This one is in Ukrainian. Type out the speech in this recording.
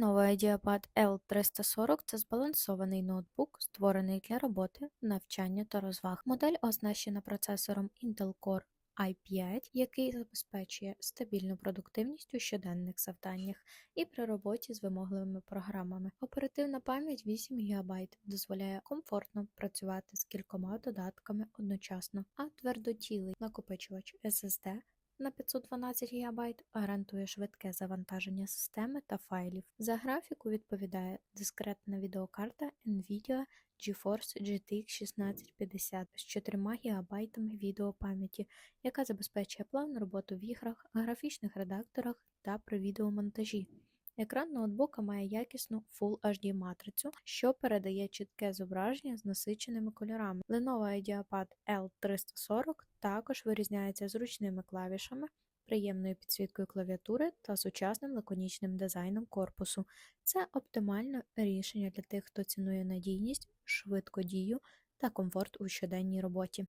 Lenovo IdeaPad L340 це збалансований ноутбук, створений для роботи, навчання та розваг. Модель оснащена процесором Intel Core i5, який забезпечує стабільну продуктивність у щоденних завданнях і при роботі з вимогливими програмами. Оперативна пам'ять 8 ГБ дозволяє комфортно працювати з кількома додатками одночасно, а твердотілий накопичувач SSD на 512 ГБ гарантує швидке завантаження системи та файлів. За графіку відповідає дискретна відеокарта NVIDIA GeForce GTX 1650 з 4 ГБ відеопам'яті, яка забезпечує плавну роботу в іграх, графічних редакторах та при відеомонтажі. Екран ноутбука має якісну Full HD матрицю, що передає чітке зображення з насиченими кольорами. Lenovo IdeaPad L340 також вирізняється зручними клавішами, приємною підсвіткою клавіатури та сучасним лаконічним дизайном корпусу. Це оптимальне рішення для тих, хто цінує надійність, швидкодію та комфорт у щоденній роботі.